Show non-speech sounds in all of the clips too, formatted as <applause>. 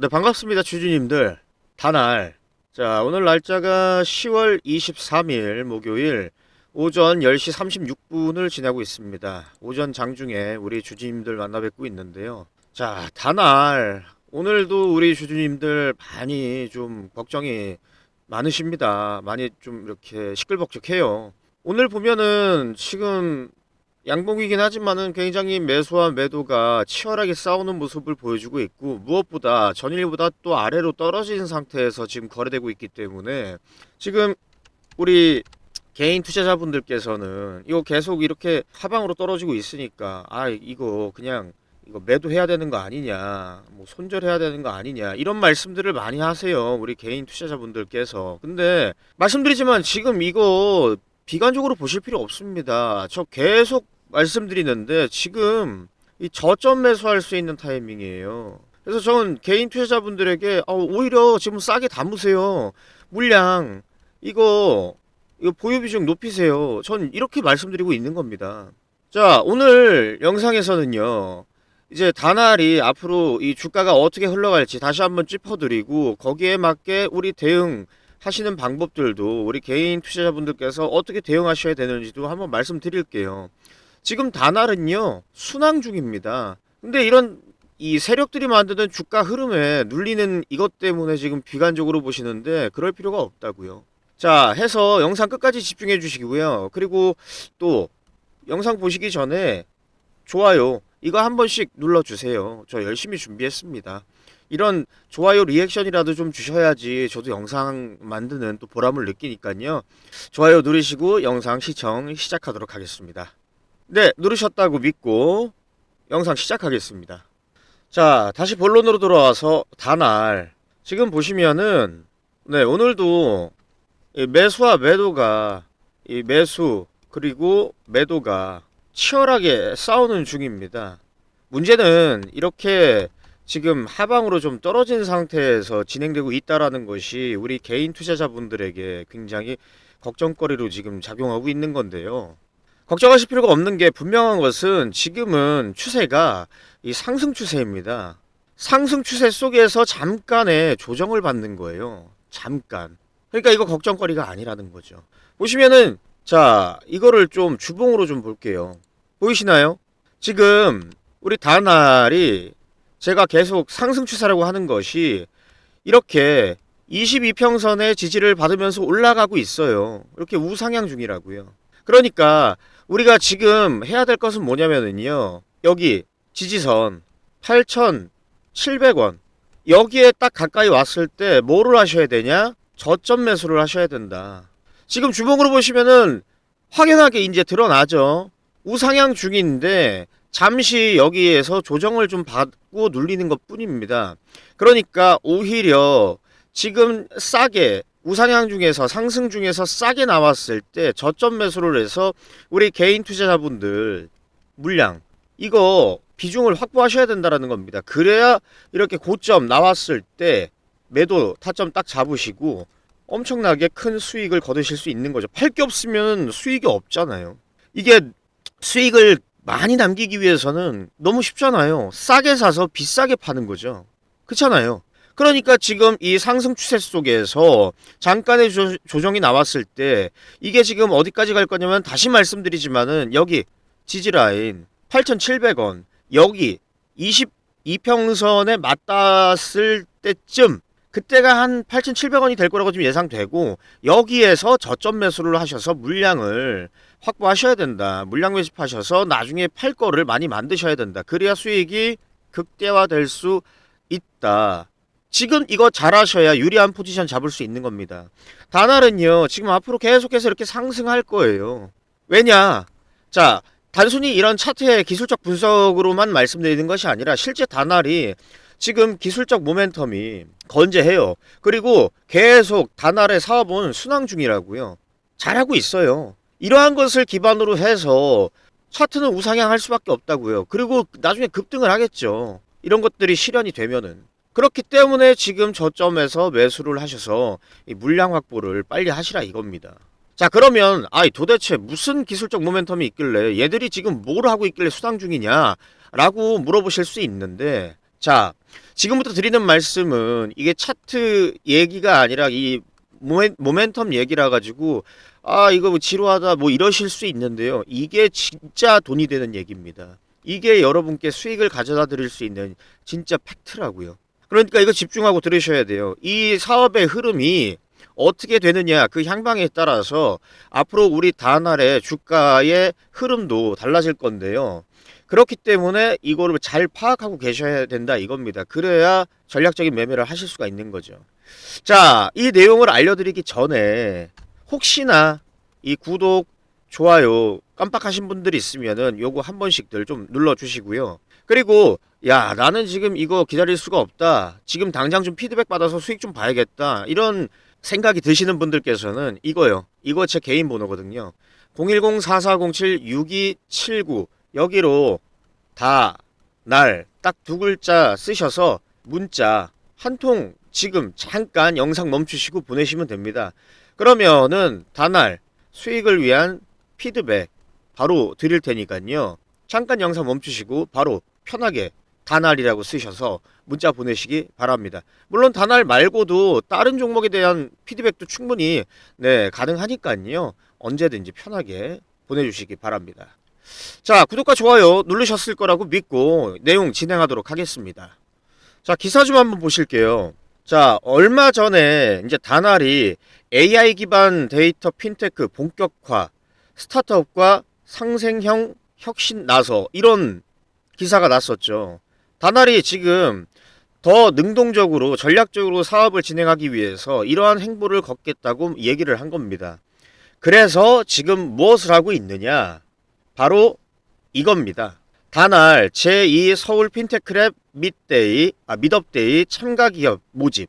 네, 반갑습니다, 주주님들. 다날. 자, 오늘 날짜가 10월 23일 목요일 오전 10시 36분을 지나고 있습니다. 오전 장중에 우리 주주님들 만나 뵙고 있는데요. 자, 다날. 오늘도 우리 주주님들 많이 좀 걱정이 많으십니다. 많이 좀 이렇게 시끌벅적해요. 오늘 보면은 지금 양봉이긴 하지만은 굉장히 매수와 매도가 치열하게 싸우는 모습을 보여주고 있고 무엇보다 전일보다 또 아래로 떨어진 상태에서 지금 거래되고 있기 때문에 지금 우리 개인 투자자분들께서는 이거 계속 이렇게 하방으로 떨어지고 있으니까 아 이거 그냥 이거 매도해야 되는 거 아니냐 뭐 손절해야 되는 거 아니냐 이런 말씀들을 많이 하세요 우리 개인 투자자분들께서. 근데 말씀드리지만 지금 이거 비관적으로 보실 필요 없습니다. 저 계속 말씀드리는데 지금 이 저점 매수할 수 있는 타이밍이에요. 그래서 저는 개인 투자자분들에게 아, 오히려 지금 싸게 담으세요. 물량 이거 이거 보유 비중 높이세요. 전 이렇게 말씀드리고 있는 겁니다. 자, 오늘 영상에서는요. 이제 다날이 앞으로 이 주가가 어떻게 흘러갈지 다시 한번 짚어드리고 거기에 맞게 우리 대응 하시는 방법들도 우리 개인 투자자분들께서 어떻게 대응하셔야 되는지도 한번 말씀드릴게요. 지금 다날은요 순항 중입니다. 근데 이런 이 세력들이 만드는 주가 흐름에 눌리는 이것 때문에 지금 비관적으로 보시는데 그럴 필요가 없다고요. 자 해서 영상 끝까지 집중해 주시고요. 그리고 또 영상 보시기 전에 좋아요 이거 한 번씩 눌러 주세요. 저 열심히 준비했습니다. 이런 좋아요 리액션이라도 좀 주셔야지 저도 영상 만드는 또 보람을 느끼니까요. 좋아요 누르시고 영상 시청 시작하도록 하겠습니다. 네, 누르셨다고 믿고 영상 시작하겠습니다. 자, 다시 본론으로 돌아와서 다날. 지금 보시면은 네, 오늘도 이 매수와 매도가 이 매수 그리고 매도가 치열하게 싸우는 중입니다. 문제는 이렇게 지금 하방으로 좀 떨어진 상태에서 진행되고 있다라는 것이 우리 개인 투자자분들에게 굉장히 걱정거리로 지금 작용하고 있는 건데요. 걱정하실 필요가 없는 게 분명한 것은 지금은 추세가 이 상승 추세입니다. 상승 추세 속에서 잠깐의 조정을 받는 거예요. 잠깐. 그러니까 이거 걱정거리가 아니라는 거죠. 보시면은 자, 이거를 좀 주봉으로 좀 볼게요. 보이시나요? 지금 우리 다날이 제가 계속 상승 추세라고 하는 것이 이렇게 22평선의 지지를 받으면서 올라가고 있어요. 이렇게 우상향 중이라고요. 그러니까 우리가 지금 해야 될 것은 뭐냐면은요. 여기 지지선 8,700원. 여기에 딱 가까이 왔을 때 뭐를 하셔야 되냐? 저점 매수를 하셔야 된다. 지금 주봉으로 보시면은 확연하게 이제 드러나죠. 우상향 중인데 잠시 여기에서 조정을 좀 받고 눌리는 것 뿐입니다. 그러니까 오히려 지금 싸게 우상향 중에서 상승 중에서 싸게 나왔을 때 저점 매수를 해서 우리 개인 투자자분들 물량 이거 비중을 확보하셔야 된다라는 겁니다. 그래야 이렇게 고점 나왔을 때 매도 타점 딱 잡으시고 엄청나게 큰 수익을 거두실 수 있는 거죠. 팔 게 없으면 수익이 없잖아요. 이게 수익을 많이 남기기 위해서는 너무 쉽잖아요. 싸게 사서 비싸게 파는 거죠. 그렇잖아요. 그러니까 지금 이 상승 추세 속에서 잠깐의 조, 조정이 나왔을 때 이게 지금 어디까지 갈 거냐면 다시 말씀드리지만은 여기 지지라인 8,700원 여기 22평선에 맞닿았을 때쯤 그때가 한 8,700원이 될 거라고 지금 예상되고 여기에서 저점 매수를 하셔서 물량을 확보하셔야 된다. 물량 매집하셔서 나중에 팔 거를 많이 만드셔야 된다. 그래야 수익이 극대화될 수 있다. 지금 이거 잘하셔야 유리한 포지션 잡을 수 있는 겁니다. 다날은요, 지금 앞으로 계속해서 이렇게 상승할 거예요. 왜냐? 자, 단순히 이런 차트의 기술적 분석으로만 말씀드리는 것이 아니라 실제 다날이 지금 기술적 모멘텀이 건재해요. 그리고 계속 다날의 사업은 순항 중이라고요. 잘하고 있어요. 이러한 것을 기반으로 해서 차트는 우상향할 수밖에 없다고요. 그리고 나중에 급등을 하겠죠. 이런 것들이 실현이 되면은. 그렇기 때문에 지금 저점에서 매수를 하셔서 이 물량 확보를 빨리 하시라 이겁니다. 자 그러면 아이 도대체 무슨 기술적 모멘텀이 있길래 얘들이 지금 뭘 하고 있길래 수당 중이냐 라고 물어보실 수 있는데 자, 지금부터 드리는 말씀은 이게 차트 얘기가 아니라 이 모멘, 모멘텀 얘기라 가지고 아 이거 뭐 지루하다 뭐 이러실 수 있는데요. 이게 진짜 돈이 되는 얘기입니다. 이게 여러분께 수익을 가져다 드릴 수 있는 진짜 팩트라고요. 그러니까 이거 집중하고 들으셔야 돼요. 이 사업의 흐름이 어떻게 되느냐 그 향방에 따라서 앞으로 우리 다날의 주가의 흐름도 달라질 건데요. 그렇기 때문에 이거를 잘 파악하고 계셔야 된다 이겁니다. 그래야 전략적인 매매를 하실 수가 있는 거죠. 자, 이 내용을 알려드리기 전에 혹시나 이 구독, 좋아요 깜빡하신 분들이 있으면은 요거 한 번씩들 좀 눌러주시고요. 그리고 야 나는 지금 이거 기다릴 수가 없다. 지금 당장 좀 피드백 받아서 수익 좀 봐야겠다. 이런 생각이 드시는 분들께서는 이거요. 이거 제 개인 번호거든요. 010-4407-6279 여기로 다 날 딱 두 글자 쓰셔서 문자 한 통 지금 잠깐 영상 멈추시고 보내시면 됩니다. 그러면은 다날 수익을 위한 피드백 바로 드릴 테니까요. 잠깐 영상 멈추시고 바로 편하게 다날이라고 쓰셔서 문자 보내시기 바랍니다. 물론 다날 말고도 다른 종목에 대한 피드백도 충분히 네, 가능하니까요. 언제든지 편하게 보내주시기 바랍니다. 자, 구독과 좋아요 누르셨을 거라고 믿고 내용 진행하도록 하겠습니다. 자, 기사 좀 한번 보실게요. 자, 얼마 전에 이제 다날이 AI 기반 데이터 핀테크 본격화 스타트업과 상생형 혁신 나서 이런 기사가 났었죠. 다날이 지금 더 능동적으로 전략적으로 사업을 진행하기 위해서 이러한 행보를 걷겠다고 얘기를 한 겁니다. 그래서 지금 무엇을 하고 있느냐? 바로 이겁니다. 다날 제2 서울 핀테크랩 mid데이, 아, mid업데이 참가 기업 모집.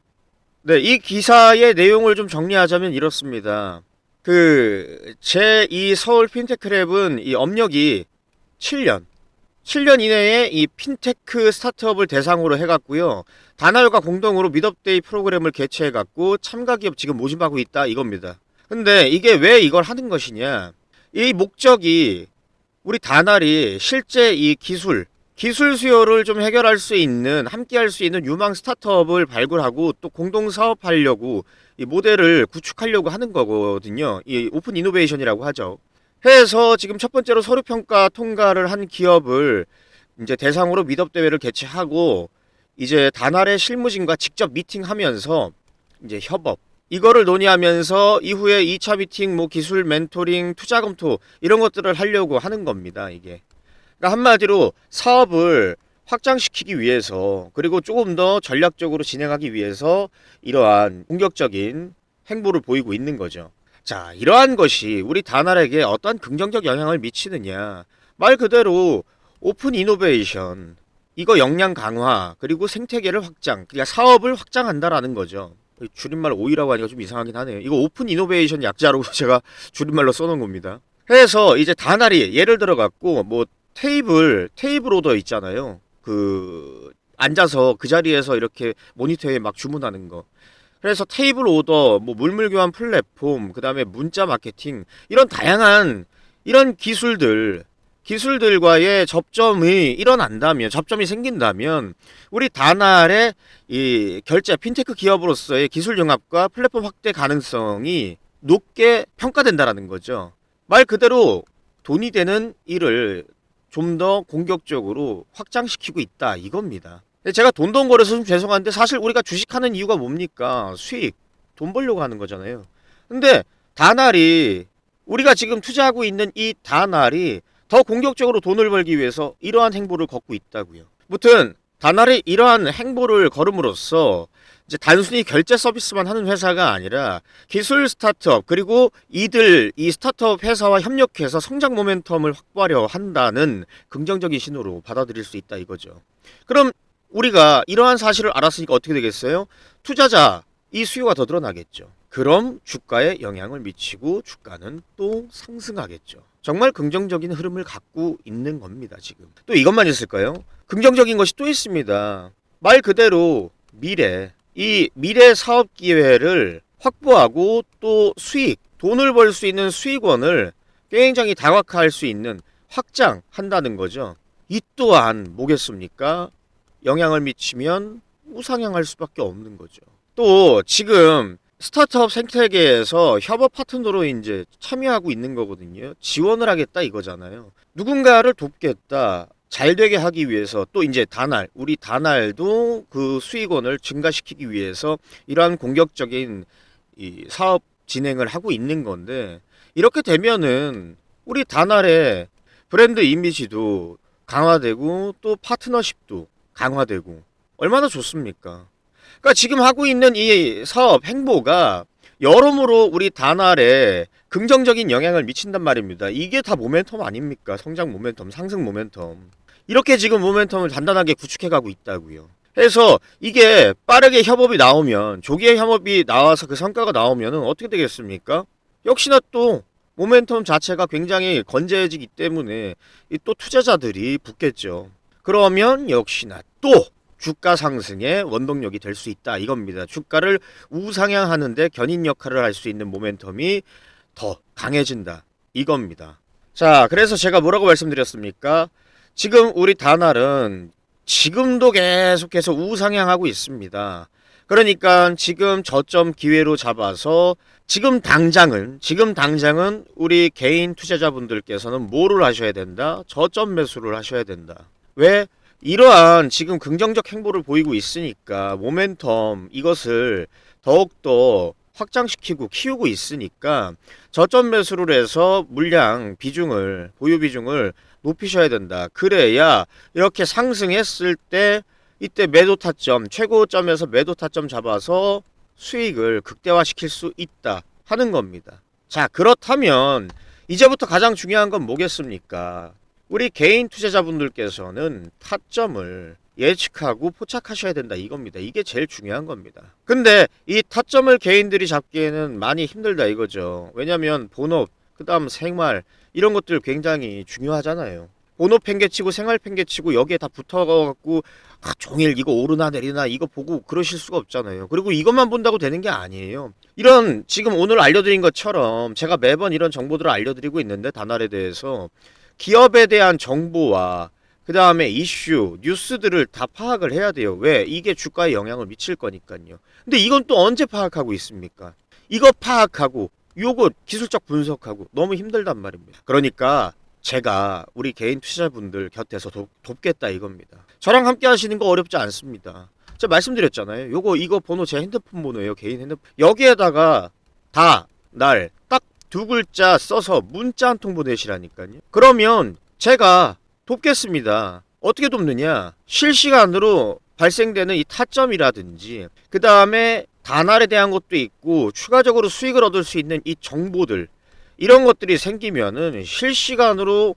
네, 이 기사의 내용을 좀 정리하자면 이렇습니다. 그 제2 서울 핀테크랩은 이 업력이 7년, 7년 이내에 이 핀테크 스타트업을 대상으로 해갖고요. 다날과 공동으로 mid업데이 프로그램을 개최해갖고 참가 기업 지금 모집하고 있다 이겁니다. 근데 이게 왜 이걸 하는 것이냐? 이 목적이 우리 다날이 실제 이 기술, 기술 수요를 좀 해결할 수 있는, 함께 할 수 있는 유망 스타트업을 발굴하고 또 공동 사업하려고 이 모델을 구축하려고 하는 거거든요. 이 오픈 이노베이션이라고 하죠. 해서 지금 첫 번째로 서류 평가 통과를 한 기업을 이제 대상으로 미덥 대회를 개최하고 이제 다날의 실무진과 직접 미팅하면서 이제 협업 이거를 논의하면서 이후에 2차 미팅, 뭐 기술 멘토링, 투자 검토 이런 것들을 하려고 하는 겁니다. 이게 그러니까 한마디로 사업을 확장시키기 위해서 그리고 조금 더 전략적으로 진행하기 위해서 이러한 공격적인 행보를 보이고 있는 거죠. 자, 이러한 것이 우리 다날에게 어떠한 긍정적 영향을 미치느냐? 말 그대로 오픈 이노베이션 이거 역량 강화 그리고 생태계를 확장 그러니까 사업을 확장한다라는 거죠. 줄임말 오이라고 하니까 좀 이상하긴 하네요. 이거 오픈 이노베이션 약자로 <laughs> 제가 줄임말로 써놓은 겁니다. 해서 이제 다날이 예를 들어 갖고 뭐 테이블 테이블 오더 있잖아요. 그 앉아서 그 자리에서 이렇게 모니터에 막 주문하는 거. 그래서 테이블 오더, 뭐 물물 교환 플랫폼, 그다음에 문자 마케팅 이런 다양한 이런 기술들 기술들과의 접점이 일어난다면 접점이 생긴다면 우리 다날의 이 결제 핀테크 기업으로서의 기술 융합과 플랫폼 확대 가능성이 높게 평가된다라는 거죠. 말 그대로 돈이 되는 일을 좀 더 공격적으로 확장시키고 있다 이겁니다. 제가 돈돈 거려서 좀 죄송한데 사실 우리가 주식하는 이유가 뭡니까? 수익, 돈 벌려고 하는 거잖아요. 근데 다날이 우리가 지금 투자하고 있는 이 다날이 더 공격적으로 돈을 벌기 위해서 이러한 행보를 걷고 있다고요. 무튼 다날이 이러한 행보를 걸음으로써 이제 단순히 결제 서비스만 하는 회사가 아니라 기술 스타트업 그리고 이들 이 스타트업 회사와 협력해서 성장 모멘텀을 확보하려 한다는 긍정적인 신호로 받아들일 수 있다 이거죠. 그럼 우리가 이러한 사실을 알았으니까 어떻게 되겠어요? 투자자 이 수요가 더 늘어나겠죠. 그럼 주가에 영향을 미치고 주가는 또 상승하겠죠. 정말 긍정적인 흐름을 갖고 있는 겁니다, 지금. 또 이것만 있을까요? 긍정적인 것이 또 있습니다. 말 그대로 미래, 이 미래 사업 기회를 확보하고 또 수익, 돈을 벌 수 있는 수익원을 굉장히 다각화할 수 있는 확장한다는 거죠. 이 또한 뭐겠습니까? 영향을 미치면 우상향할 수밖에 없는 거죠. 또 지금 스타트업 생태계에서 협업 파트너로 이제 참여하고 있는 거거든요. 지원을 하겠다 이거잖아요. 누군가를 돕겠다. 잘 되게 하기 위해서 또 이제 다날 우리 다날도 그 수익원을 증가시키기 위해서 이러한 공격적인 이 사업 진행을 하고 있는 건데 이렇게 되면은 우리 다날의 브랜드 이미지도 강화되고 또 파트너십도 강화되고 얼마나 좋습니까? 그러니까 지금 하고 있는 이 사업 행보가 여러모로 우리 다날에 긍정적인 영향을 미친단 말입니다. 이게 다 모멘텀 아닙니까? 성장 모멘텀, 상승 모멘텀. 이렇게 지금 모멘텀을 단단하게 구축해 가고 있다고요. 해서 이게 빠르게 협업이 나오면 조기에 협업이 나와서 그 성과가 나오면 어떻게 되겠습니까? 역시나 또 모멘텀 자체가 굉장히 건재해지기 때문에 이또 투자자들이 붙겠죠. 그러면 역시나 또 주가 상승의 원동력이 될 수 있다 이겁니다. 주가를 우상향하는데 견인 역할을 할 수 있는 모멘텀이 더 강해진다 이겁니다. 자, 그래서 제가 뭐라고 말씀드렸습니까? 지금 우리 다날은 지금도 계속해서 우상향하고 있습니다. 그러니까 지금 저점 기회로 잡아서 지금 당장은 지금 당장은 우리 개인 투자자분들께서는 뭐를 하셔야 된다? 저점 매수를 하셔야 된다. 왜? 이러한 지금 긍정적 행보를 보이고 있으니까 모멘텀 이것을 더욱더 확장시키고 키우고 있으니까 저점 매수를 해서 물량 비중을 보유 비중을 높이셔야 된다. 그래야 이렇게 상승했을 때 이때 매도 타점 최고점에서 매도 타점 잡아서 수익을 극대화시킬 수 있다 하는 겁니다. 자, 그렇다면 이제부터 가장 중요한 건 뭐겠습니까? 우리 개인 투자자분들께서는 타점을 예측하고 포착하셔야 된다 이겁니다. 이게 제일 중요한 겁니다. 근데 이 타점을 개인들이 잡기에는 많이 힘들다 이거죠. 왜냐면 본업, 그다음 생활 이런 것들 굉장히 중요하잖아요. 본업 팽개치고 생활 팽개치고 여기에 다 붙어갖고 아, 종일 이거 오르나 내리나 이거 보고 그러실 수가 없잖아요. 그리고 이것만 본다고 되는 게 아니에요. 이런 지금 오늘 알려드린 것처럼 제가 매번 이런 정보들을 알려드리고 있는데 다날에 대해서 기업에 대한 정보와 그 다음에 이슈, 뉴스들을 다 파악을 해야 돼요. 왜? 이게 주가에 영향을 미칠 거니까요. 근데 이건 또 언제 파악하고 있습니까? 이거 파악하고 요거 기술적 분석하고 너무 힘들단 말입니다. 그러니까 제가 우리 개인 투자자분들 곁에서 돕, 돕겠다 이겁니다. 저랑 함께 하시는 거 어렵지 않습니다. 제가 말씀드렸잖아요. 요거 이거 번호 제 핸드폰 번호예요. 개인 핸드폰. 여기에다가 다날딱 두 글자 써서 문자 한 통 보내시라니까요. 그러면 제가 돕겠습니다. 어떻게 돕느냐? 실시간으로 발생되는 이 타점이라든지 그 다음에 단알에 대한 것도 있고 추가적으로 수익을 얻을 수 있는 이 정보들 이런 것들이 생기면은 실시간으로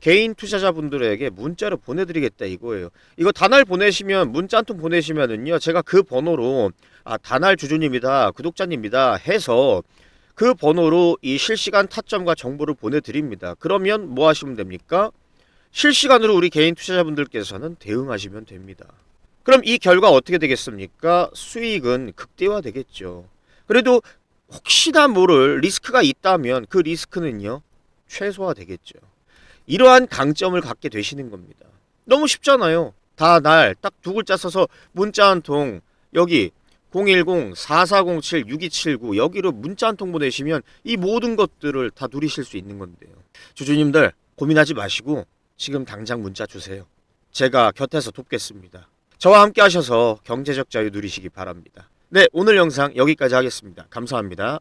개인 투자자분들에게 문자로 보내드리겠다 이거예요. 이거 단알 보내시면 문자 한 통 보내시면은요 제가 그 번호로 아 단알 주주님이다 구독자님이다 해서 그 번호로 이 실시간 타점과 정보를 보내드립니다. 그러면 뭐 하시면 됩니까? 실시간으로 우리 개인 투자자분들께서는 대응하시면 됩니다. 그럼 이 결과 어떻게 되겠습니까? 수익은 극대화 되겠죠. 그래도 혹시나 모를 리스크가 있다면 그 리스크는요, 최소화 되겠죠. 이러한 강점을 갖게 되시는 겁니다. 너무 쉽잖아요. 다 날 딱 두 글자 써서 문자 한 통 여기 010-4407-6279 여기로 문자 한 통 보내시면 이 모든 것들을 다 누리실 수 있는 건데요. 주주님들 고민하지 마시고 지금 당장 문자 주세요. 제가 곁에서 돕겠습니다. 저와 함께 하셔서 경제적 자유 누리시기 바랍니다. 네, 오늘 영상 여기까지 하겠습니다. 감사합니다.